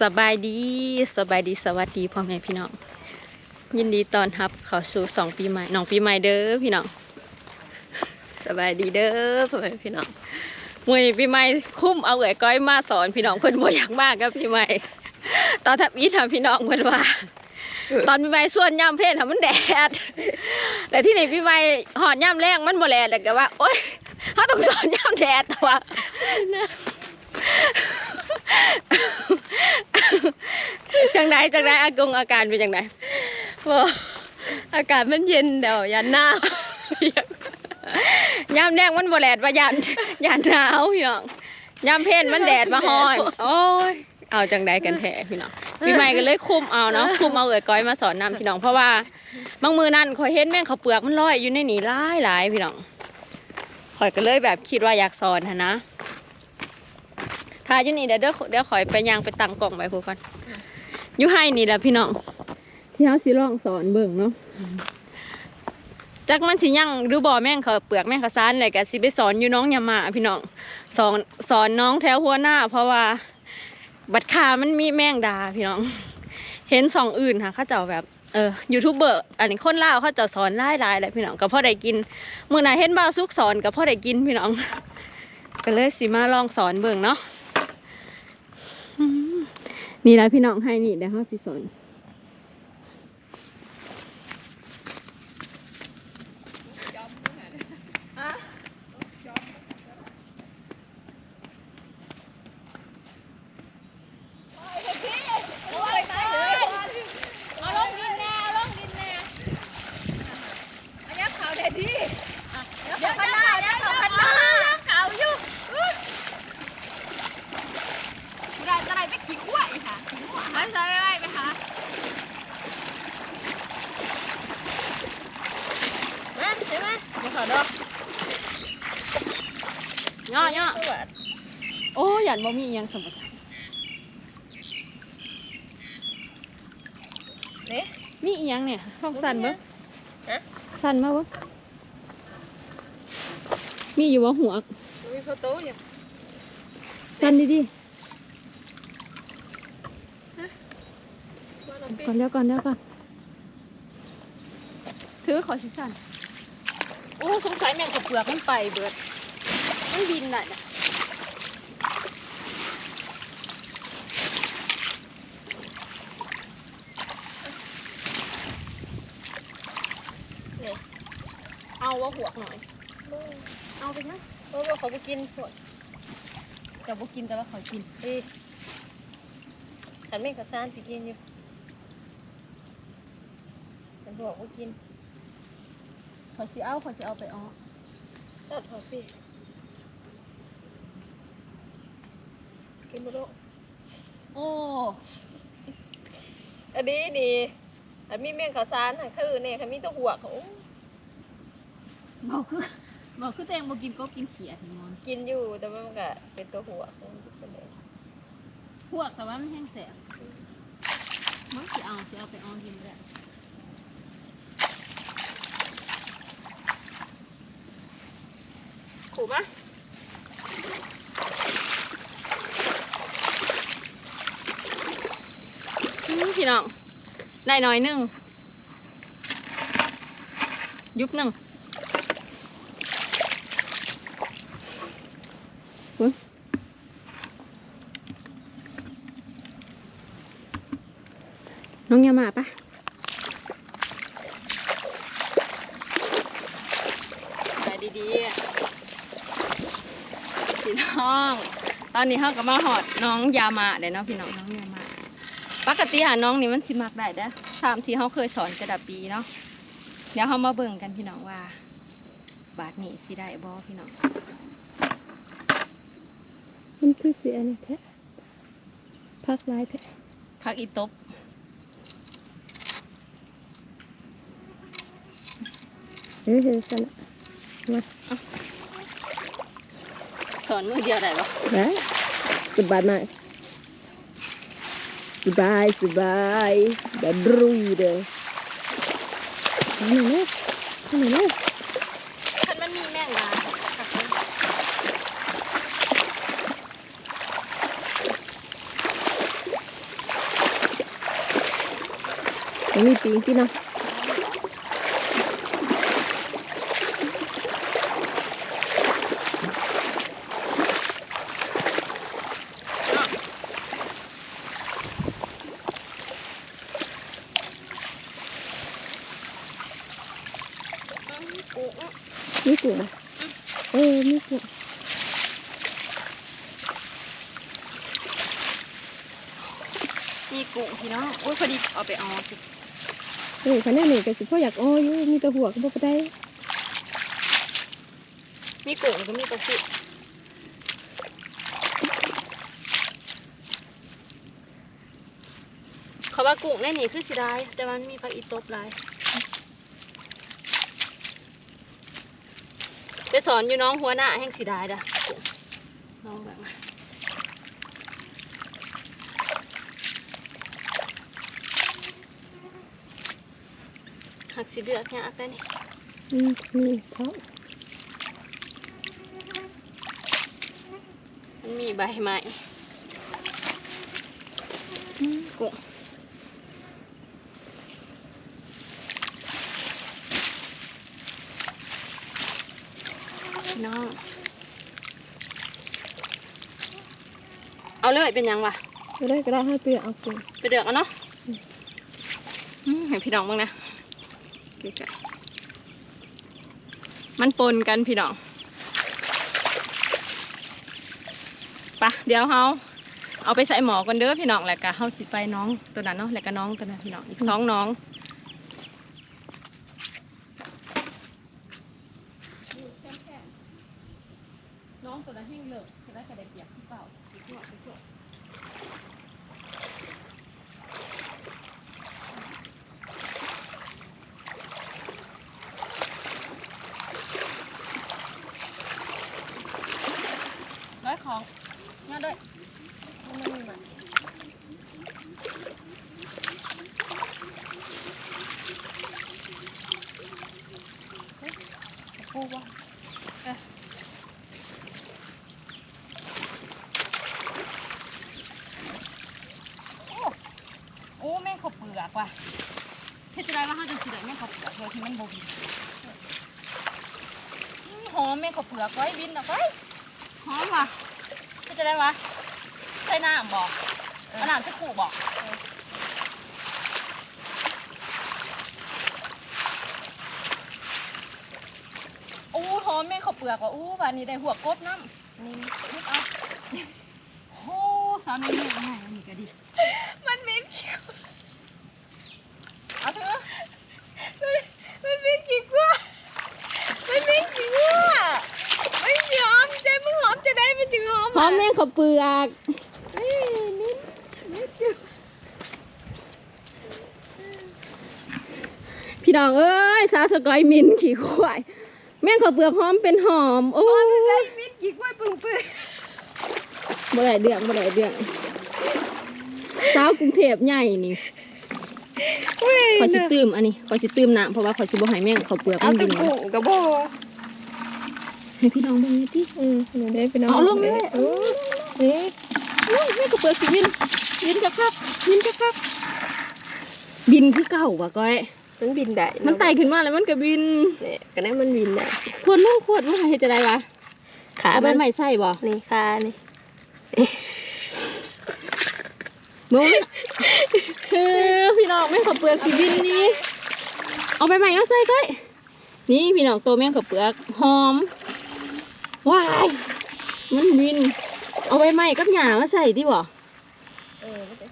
สบายดีสบายดีสวัสดีพ่อแม่พี่น้อง ยินดีต้อนรับเข้าสู่สองปีใหม่น้องปีใหม่เด้อพี่น้องสบายดีเด้อพ่อแม่พี่น้องมวยปีใหม่คุ้มเอาเอ๋ยก้อยมาสอนพี่น้องเพิ่นบ่อยากมากกับพี่ใหม่ตอนทับอีทำพี่น้องเพิ่นว่า ตอนปีใหม่ส่วนย่ำเพศทำมันแดดแต่ที่ไหนปีใหม่หอดย่ำแรงมันบ่แลดแต่ก็ว่าโอ๊ยเขาต้องสอนย่ำแดดแต่ว่า จังไดจังไดอากงอาการเป็นจังไดบ่อากาศมันเย็นเดี๋ยวยันหน้ายามแดงมันบ่แดดว่ายันยันหนาวพี่น้องยามเพศมันแดดมาฮ้อนโอ้ยเอาจังไดกันแท้พี่น้องพี่ใหม่ก็เลยคุมเอาเนาะคุมเอาเอ๋ยก้อยมาสอนนำพี่น้องเพราะว่าบางมือนั่นข่อยเห็นแม่งเขาเปลือกมันลอยอยู่ในนี่หลายหลายพี่น้องข่อยก็เลยแบบคิดว่าอยากสอนนะ ถ้าอยู่นี่เดี๋ยวเดี๋ยวเดี๋ยวขอยไปยางไปตั้งกล่องไปพูก่อนอยู่ให้นี่แหละพี่น้องที่เขาสิลองสอนเบิ่งเนาะจักมันสิยังหรือบ่แม่งเขาเปลือกแม่งเขาซานอะไรกะสิไปสอนอยู่น้องยามาพี่น้องสอนสอนน้องแถวหัวหน้า เพราะว่า บัดคามันมีแม่งดาพี่น้อง เห็นสองอื่นค่ะเขาเจ้าแบบเออยูทูบเบอร์อันนี้คนลาวเขาเจ้าสอนไล่ไล่แหละพี่น้องก็พ่อได้กินมื่อไหนเห็นบ่าวซุกสอนก็พ่อได้กินพี่น้อง ก็เลยสิมาลองสอนเบิ่งเนาะอืม นี่แหละพี่น้องให้นี่เดี๋ยวเขาสิสนเดี๋ยวพันหน้าเดี๋ยวพันหน้าเขาอยู่ได้จะได้ไปขี้ขั้วอีกค่ะขี้ขั้วอันใส่ไปไปค่ะมา ใช่ไหมมาขอดอกย่อย่อโอ้ยันบ่มีอิหยังสมบัติเนี่ยมีอีหยังเนี่ยลองสั่นเบิ่งฮะสั่นมาเบิ่งมีอยู่ว่าหัวมีโฟโต้อยู่สั่นดิดิว่าเราปิดก่อนเดี๋ยวก่อนเดี๋ยวก่อนถือขอชิสั่น โอ้สงสัยแมงกะเปลือกมันไปเบิด มันบินได้นะนี่เอาว่าหัวหน่อย เอาไปนะเพราะว่าเขาไปกินหมดแต่บ่กินแต่ว่าเขากินดีขันไม่กระซานจะกินอยู่มันบอกว่ากิน ขาสิเอาเขาสิเอาไปอ้อสัตว์หอปีกินบุโรโอ้อันนี้นี่อันมีเมี่ยงข้าวสารน่ะคือเนี่ยคันมีแตัวหัวเขาเบาคือเบาคือตัวเองบ่กินก็กินเขียดมอนกินอยู่แต่ว่ามันก็เป็นตัวหัวของมันเป็นแบบพวกแต่ว่ามันแห้งแสบมันสิเอาสิเอาไปอ้อกินได้ ขู่ปะอืมพี่น้อง ได้หน่อยหนึง ยุบหนึ่งเบิ่งน้องยามาปะไปดีๆอะพี่น้อง ตอนนี้เขาก็มาหอดน้องยามาเดี๋ยวเนาะพี่น้องน้องยามาปกติหาน้องนี่มันสิมักได้เด้อตามที่เขาเคยสอนกระดับปีเนาะเดี๋ยวเขามาเบิ่งกันพี่น้องว่า บาทนี้สิได้บ่พี่น้องมันคือเสียนี่แท้พักร้ายแท้พักอีตบเออเห็นสนะมา สอนมือเดียวได้ปะได้สบายมาก สบายสบายแบบรุยเลยทำไมเนาะทำไมเนาะคันมันมีแมงดาไม่มีปีงที่นะ พองโอ้อดีเอาไปเอาเออคะแนนนี่ก็สิพ่ออยากอ้อยู่มีแตะหัวก็บ่ได้ มีกุ้งก็มีปลาซิเขาว่ากุ้งในนี่คือสิได้แต่มันมีผักอีตบหลายไปสอนอยู่น้องหัวหน้าแห่งสิได้ด่ะน้องแบบมาหัก สิเดือกเนี่ยอักได้นี่อืมนี่เขามันมีใบไม้กุ้งพี่น้อง เอาเลยเป็นยังวะก็ได้ก็ได้ให้เปลือกเอากุ้งไปเดือกเอาเนาะอืมให้พี่น้องบ้างนะใกล้ๆมันปนกันพี่น้องปะเดี๋ยวเฮาเอาไปใส่หมอกันเด้อพี่น้องแหละกะเฮาสิไปน้องตัวนั้นเนาะแหละกะน้องตัวนั้นพี่น้องอีกสองน้องน้องตัวนั้นแห้งเลิกจะได้กระเด็นเปียกที่เปล่าอีกหน่อยอีกหน่อย ร้อยของ งานด้วยมันไม่มีมันเฮ้ยตะปูวะเอ๊ะโอ้โอ้แม่ขาเปลือกว่ะเชื่อจะได้ว่าเขาจะสิได้แม่ขาเปลือกโดยที่มันบ่บินหอมแม่ขาเปลือกไว้บินออกไว้หอมว่ะ จะได้วะใส่น้ำบอกเอาน้ำใส่ขู่บอกอู้หอมแม่งข้าวเปลือกว่ะอู้บานนี้ได้หัวกดน้ำนี่นึกเอาโอ้สาวนี่นี่ง่ายอันนี้ก็ดี มันมี เอาเถอะ มันมีกี่กว่ามันมีกี่กว่าไม่ยอมใจมึงหอมจะได้มันถึง หอมหอมแม่งเขาวเปลือกนี่นี่นี่จุ๊บพี่น้องเอ้ยสาวสกอยมินขี่ควายแม่งเขาวเปลือกหอมเป็นหอม โอ้ยได้มีกี่กว่าปึ้งปึ้งบ่ได้เดืองบ่ได้เดืองสาวกรุงเทพใหญ่นี่เว้ยขอสิตื้มอันนี้ขอสิตื้มน้ำเพราะว่าขอสิบ่ให้แม่งเขาวเปลือกเอามันตะบิน กุ่งกับโบ ให้พี่น้องเบิ่งหน่อยติอืมหนูได้ไปน้องเอาลงเลยโอ้นี่โอ้ยแม่งเขาวเปลือกสิบินบินจะคักบินจะคักบินคือเก่าว่ะก้อยมันบินได้ มันไต่ขึ้นมาแล้วมันก็บินเนี่ยก็ได้มันบินได้ขวดลงขวดลงให้จะได้วะขาเอาใบมันใหม่ใส่บ่นี่ขานี่มึงคือพี่น้องแม่งขาวเปลือกสิบินนี่เอาใบใหม่เอาใส่ก้อยนี่พี่น้องตัวแม่งขาวเปลือกหอม ว้ายมันบิน เอาใบใหมกับหยามาใส่ดิบ่เออมันจะ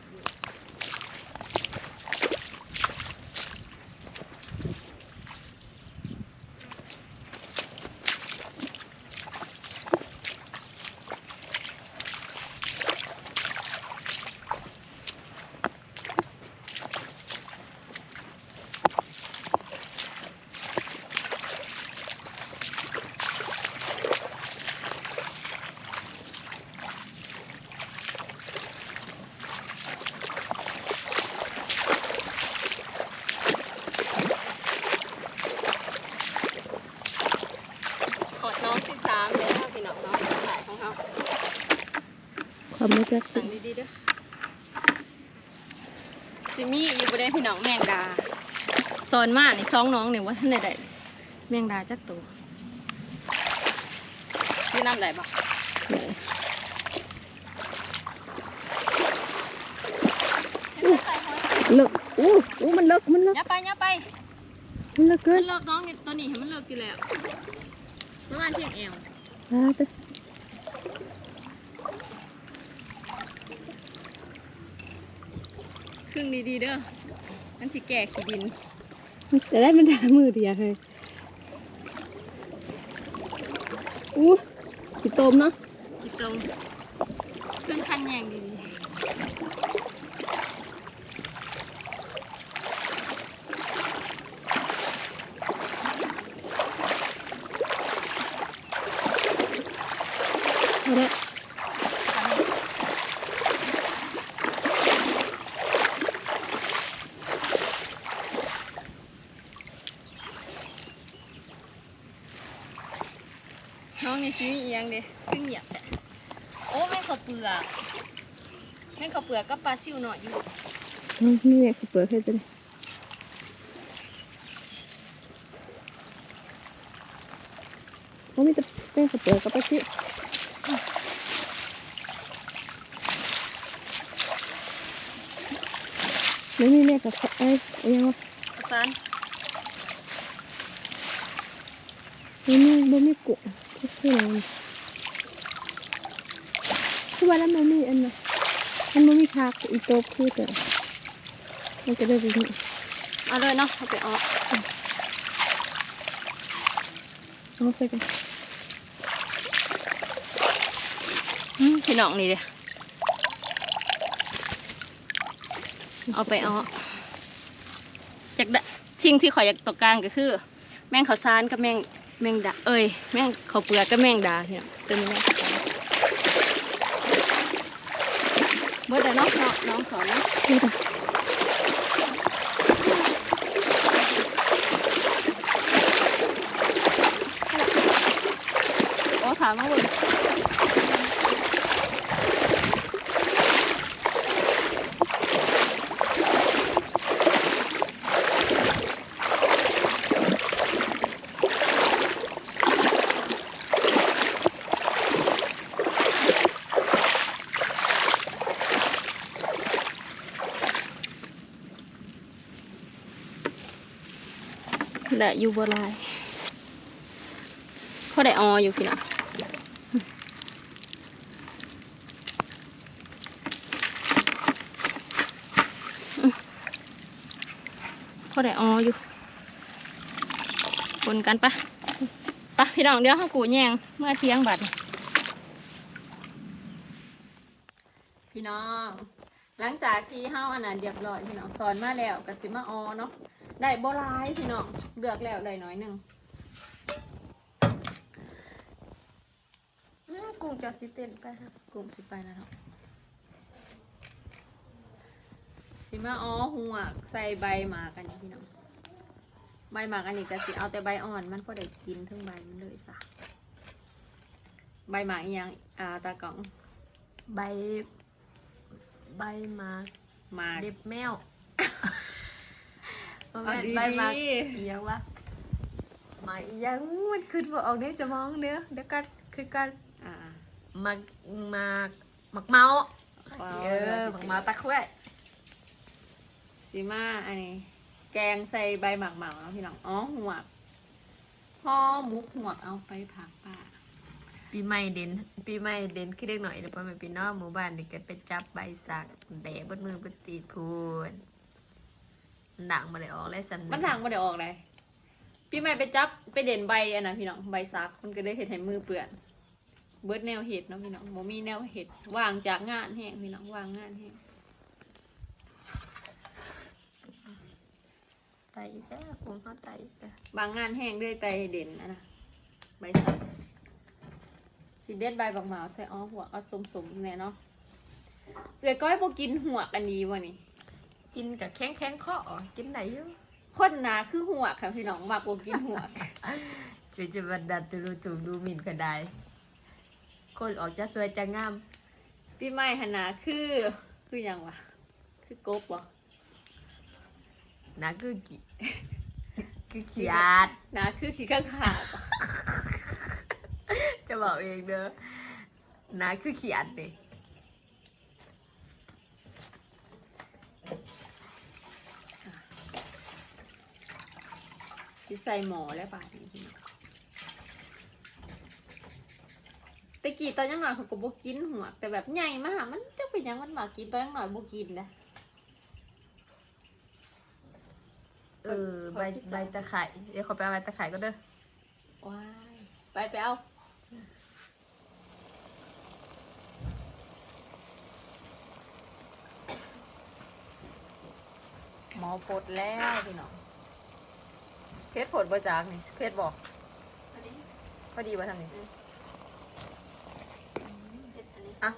น้องสิสามเลยนะพี่น้องน้องขายของเขาความมาจากสั่งดีๆเด้อสิมีอยู่บ่ได้พี่น้องแมงดาสอนมานี่สองน้องนี่ว่าท่านใดได้แมงดาจักตัวพี่น้ำได้บ่เลิกอู้อู้มันเลิกมันเลิกอย่าไปอย่าไปมันเลิกเกิมันนเลิกน้องนี่ตัวนี้ให้มันเลิกอยู่แล้ว ประมาณเพียงแอวอ่าแต่ครึ่งดีๆเด้อมันสิแก่ขี้ดิน แต่ได้มันทามือเดียวเลยอู้สิโตมเนาะอีตรงเครื่องคันแยงดีเๆน้องนี่สิมีอีหยังเด้ครึ่งเหยียบแต่โอ้แม่งข้าวเปลือกแม่งข้าวเปลือกกับปลาซิวหน่อยอยู่เอานี่แม่สิเปิดให้ตัวนี้โอ้มีแต่แป้งข้าวเปลือกกับปลาซิไม่มีแม่กับสเอ้ยเอายังวะซานบ่มีบ่มีกุ้ง ทุกอย่างคือว่าแล้วมันมีอันน่ะมันบ่มีผักอีโตบคือแต่มันก็ได้ดีนี่เอาเลยเนาะเอาไปออกเอาใส่กันอืมพี่น้องนี่เด้เอาไปออกอยากได้สิ่งที่ขอยอยากตกกลางก็คือ แมงข้าวสารกับแมง แมงดา เอ้ย แมงเขาเปลือกก็แมงดาพี่น้องตัวนี้แมงดาเมื่อแต่น้องน้องน้องสอนนะนี่ค่ะโอ้ถามมาบน ได้อยู่บ่ลายเขาได้อออยู่พี่น้องเขาได้อออยู่คนกันปะปะพี่น้องเดี๋ยวเขากูแยงเมื่อเที่ยงบัดพี่น้อง หลังจากที่เฮาอันนั้นเรียบร้อยพี่น้องสอนมาแล้วกับสิมาออเนาะ ได้บ่หลายพี่น้องเลือกแล้วได้น้อยหนึ่งอื้อกุ้งจะสิเต้นไปฮะกุ้งสิไปแล้วเนาะสิมาอ๋อหัวกใส่ใบหมากอันนี้พี่น้องใบหมากอันนี้ก็สิเอาแต่ใบอ่อน มันก็ได้กินทั้งใบมันเลยสะใบหมากอีหยังอ่าตากล่องใบ ใบหมากหมากเด็บแมว บ่เอาแม่นดีใบหมากๆอีหยังวะหมากอีหยังมันขึ้นบ่ออกในสมองเด้อเดี๋ยวกันคือกันอ่าหมากหมากหมากเมาว้าวเออหมากเมาตะคุ้ยสิมาอันนี้แกงใส่ใบหมากหมากเนาะพี่น้องอ๋อหัวกพ่อมุกหัวกเอาไปผักป่าปีใหม่เด่นปีใหม่เด่นขึ้นเล็กหน่อยเดี๋ยวพอแม่พี่น้องหมู่บ้านนี่ก็ไปจับใบสักแดดบนมือบนตีน พูนดังมาได้ออกเลยสันมันทางมาเดี๋ยวออกเลยพี่ใหม่ไปจับไปเด่นใบอันนั้นพี่น้องใบซักมันก็ได้เห็ดให้มือเปื่อน เบิดแนวเห็ดเนาะพี่น้องบ่มีแนวเห็ดวางจากงานแห้งพี่น้องวางงานแห้งไตอีกแล้วคงเขาไตอีกแล้วบางงานแห้งด้วยไปเด่นอะนะใบสักสิเด็ดใบบักหมาวใส่อ้อหัวเอาสมๆเนี่ยเนาะเอือก้อยบ่กินหัวกอันนี้วะนี่ กินกับแข้งแข้งข้อกินไหนอยู่คนหนาคือหัวกค่ะพี่น้องมักบ่กินหัวกช่วยจะบันดัดตูรูถูกดูหมิ่นก็ได้ คนออกจะสวยจะงามพี่ไม้หนนาคือคือหยังวะคือกบบ่หนาคือกี่คือเขียดนะคือขี้ข้างขาดจะบอกเองเด้อหนาคือเขียดนี่ ที่ใส่หมอแล้วป่ะนี่พี่น้องแต่กี้ตอนยังหน่อยเขาก็บ่กินหัวแต่แบบใหญ่มากมันจะเป็นหยังมันมากินตอนยังหน่อยบ่กินนะเออใบใบตะไคร้เดี๋ยวขอไปเอาใบตะไคร้ก็เด้อว้ายไปไปเอาหมอพดแล้วพี่น้อง เพชรผดบ่จากนี่เพชรบอกพอดีว่าทำนี่อะ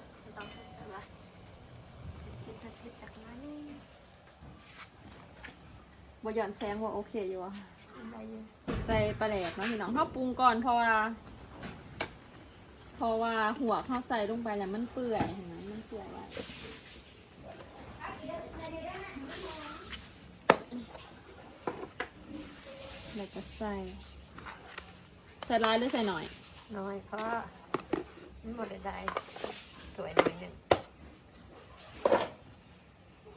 บ่หย่อนแซงว่าโอเคอยู่อะใส่ปลาแหลกเนาะพี่น้องเขาปรุงก่อนเพราะว่าเพราะว่าหัวเขาใส่ลงไปแล้วมันเปื่อยเห็นไหมมันเปื่อยไว้ แล้วก็ใส่ใส่ร้ายหรือใส่หน่อย น้อยเพราะมันหมดได้สวยหน่อยหนึ่ง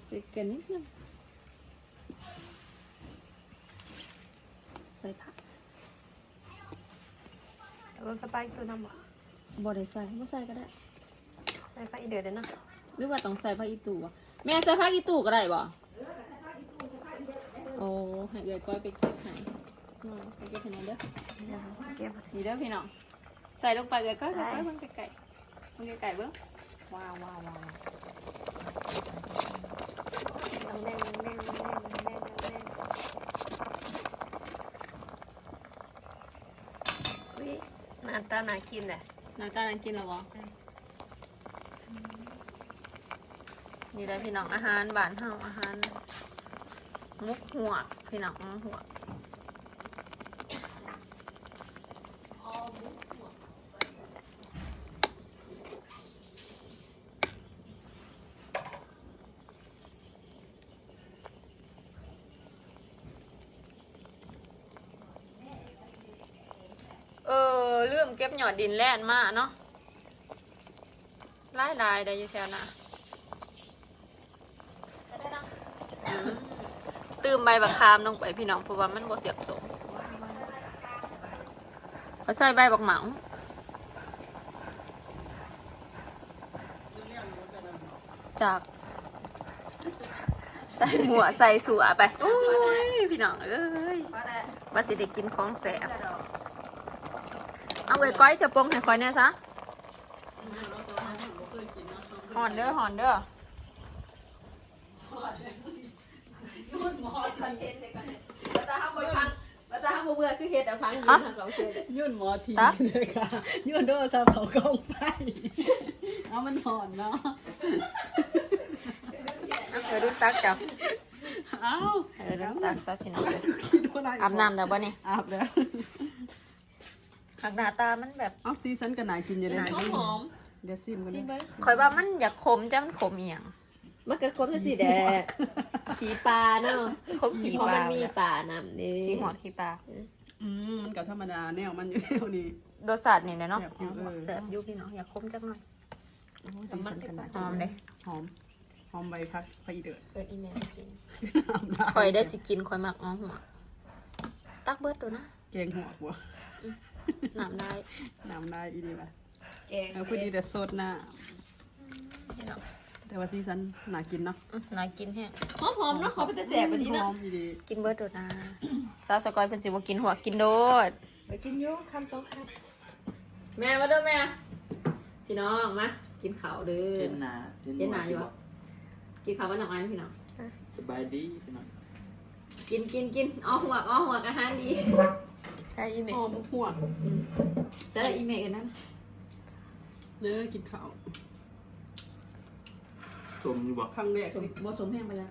ใส่เกินนิดนึงใส่ผักแล้วก็สปาเกตตัวน้ำบ่บ่ได้ใส่บ่ใส่ก็ได้ ใส่ไฟเดือดเลยเนาะหรือว่าต้องใส่ผักอีตู่วะแม่ใส่ผักอีตู่ก็ได้บ่โอ้ให้เกยก้อยไปเก็บให้ มาไปเก็บให้หน่อยเด้อเดี๋ยวเก็บนี่เด้อพี่น้องใส่ลงไปเกยก้อยใช่ก้อยเบิ่งไก่เบิ่งไก่เบิ่งว้าวว้าวว้าวเล่นเล่นเล่นเล่นเล่นเล่นอุ้ยหน้าตาน่ากินเลยหน้าตาน่ากินแล้วบ่ใช่นี่ได้อพี่น้องอาหารบ้านเฮาอาหารมุกหัวกพี่น้องมุกหัวกเออเรื่องเก็บ หยอดดินแล่นมาเนาะไล่ลายๆได้อยู่แถวน่ะตืมใบบักคามลงไปพี่น้องเพราะว่ามันบ่เสียกสมเขาใส่ใบบักเหมาจากใส่หมวใส่สัวไปโอ้ยพี่น้องเอ้ยว่าสิได้กินของแสบ เอาไว้ก้อยจะปรุงให้คอยเนี่ยซะหอนเด้อหอนเด้อคอนเทนต์เลยกันเราจะทำบนพังเราจะทำบนเบื่อคือเฮ็ดแต่พังยืนทางเขาเชื่อยุ่นหมอทีตะเลยค่ะยุ่นโทรศัพท์เขากล้องไฟเอามันหอนเนาะเออดูตักจับเอ้าเออดูตักซะพี่น้องคิดว่าอะไรอาบน้ำแล้วบ่นี่อาบแล้ว หักหน้าตามันแบบเอาซีซันกันหนากินอยู่เลยหอมหอมเดี๋ยวซิมกันนะคอยว่ามันอยากขมจ้ะมันขมอีหยังมันก็ครบสีแดงขี่ปลาเนาะขมขี้เพราะปลามันมีปลานำนี่ขี้หัวขี้ปลาอืมมันกับธรรมดาแนวมันอยู่แนวนี้รสชาตินี่แหละเนาะแซ่บอยู่เออแซ่บอยู่พี่น้องอยากขมจังหน่อย โอ้ซีซันกันหนาหอมเลย หอมหอมใบพักไฟเดือดเปิดอีเมลกินคอยได้สิกินคอยมักอ้อหัวตักเบิดตัวนะแกงหัวบัว น้ำได้น้ำได้อีดีป่ะแกงเอาพอดีแต่สดหน้าพี่น้องแต่ว่าซีซันหนากินเนาะอื้อน่ากินแฮะหอมหอมๆเนาะขอเป็นแต่แสบแบบนี้หเนาะอมอีดีกินเบิดตัวนะสาวสกอยเป็นสิบ่กินหัวกินโดด ไปกินอยูคำสองคแม่มาเด้อแม่ พี่น้องมากินข้าวเด้อ เจนนาเจนหนาอยู่ปะกินข้าวบ้านหนังอันพี่น้อง สบายดีพี่น้องกินกินกินอ้อหัวอ้อหัวอาหารดีำใช่อีเมลหอมหัวจะได้อีเมลกันนะเด้อกินข้าวชมอยู่บอกครั้งแรกสมสิบ่สมแห้งไปแล้ว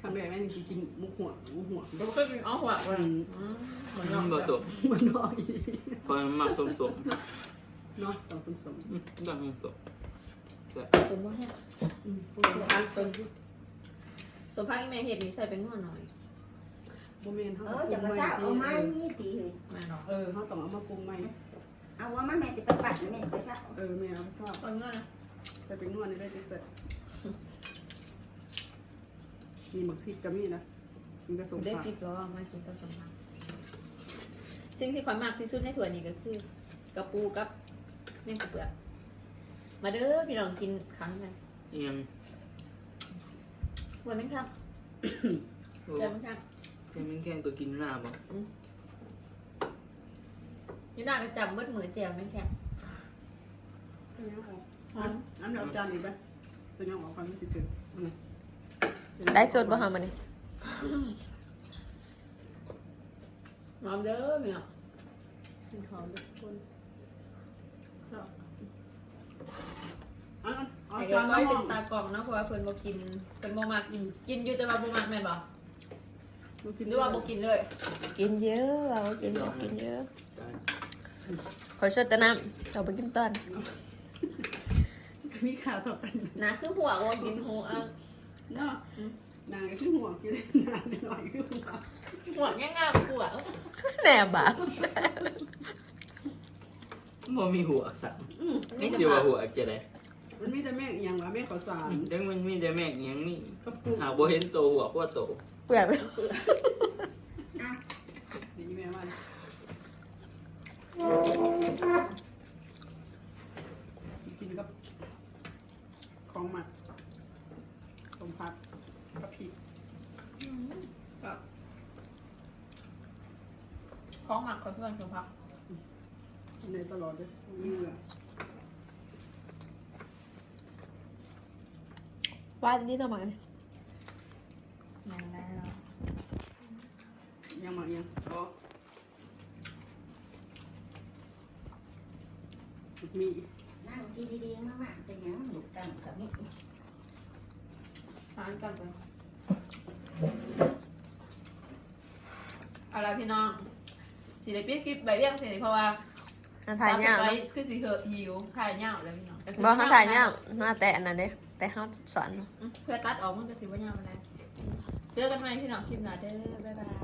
ครั้งแรกแม่นี่สิกินมุกหัวมุกหัวเดี๋ยวก็กินอ้อหัวอืมเหมือนอืกัมนบ่ตกมันน้อยคอยมักสมสมเนาะต้องสมสมอืมดังสมใช่สมบ่แห้งอืมสมพักสมสมพักอีเมลเห็ดนี่ใส่เป็นหัวหน่อย บ่แม่นเฮาเอต้อองจะปรุมางใหม่ซาเอาไหมตีตีเฮ้ยแม่นบอกเออเฮาต้องเอามาปรุงใหม่เอาว่ามาแม่สิไปปัดแม่ไปซาเออแม่เอาไปซอบเอาเงินนะใส่เป็นนวดนี่ได้จะเสร็จมีหมึกพริกก็มีนะมันก็สมได้ผักกินตัวมากินต้นสมบัติสิ่งที่ขวัญมากที่สุดในถั่วนี้ก็คือกระปูกับแมงกะเปลือกมาเด้อพี่น้องกินครั้งกันเอียงถั่วแมงครับโอ้ถั่วแมงครับ แค่มันแกงตัวกินหน้าบ่อยูน่ากระจำเบิดมือแจวแม่งแคมอันนี้เอาอันอันเดียวจานอีกไหมตัวนี้เอาความรู้สึกจืดอืมได้สดบ่ฮะมันนี่มเด้อพี่น้องกินข้าวด้วยทุกคนอันอันเอาไอ้จาก็นก้อยมาเป็นตากล่องเนาะเพราะว่าเพิ่นบ่กินเพิ่นบ่มักกินอยู่แต่ว่าบ่มักแม่นบ่ ดูกินหรือว่าบ่กินเลยกินเยอะเรากินกินเยอะได้ขอชดแต่น้ำเราไปกินต้นมีขาต่อกันนะคือหัวว่ากินหัวเนาะนางก็คือห่วงกินนางหน่อยคือห่วงหัวง่ายๆหัวแหน่บาปบ่มีหัวสั่งไม่เจียวว่าหัวจะได้มันมีแต่แม่งเอียงวะแม่งขอสาร จังมันมีแต่แม่งเอียงนี่กระปุกหาบ่เห็นตัวหัวกว่าโต เปลือกนี่แม่ว่ากินกับของหมักสมผักกะผิดของหมักของเพื่อนของพักในตลอดเลยมีเหงื่อวาดนี่ต้องมาเนี่ย มาแล้ว ยังหมักยังอ๋อมีนั่งทีดีๆมากๆเป็นหยังหนุกกันกับนี่ทานกันกันเอาล่ะพี่น้องสิได้ปิดคลิปใบเบี้ยงสิเพราะว่าถ่ายเงาสวสกอคือสิเหอะหิวถ่ายเงาแล้วพี่น้องบ่เขาถ่ายเงาหน้าแต่อันนั้นเด้แต่เขาสอนอืมเพื่อตัดออกมันก็สิบ่ยาวมาแล้วเจอกันใหม่พี่น้องคลิปหน้าเด้อบ๊ายบาย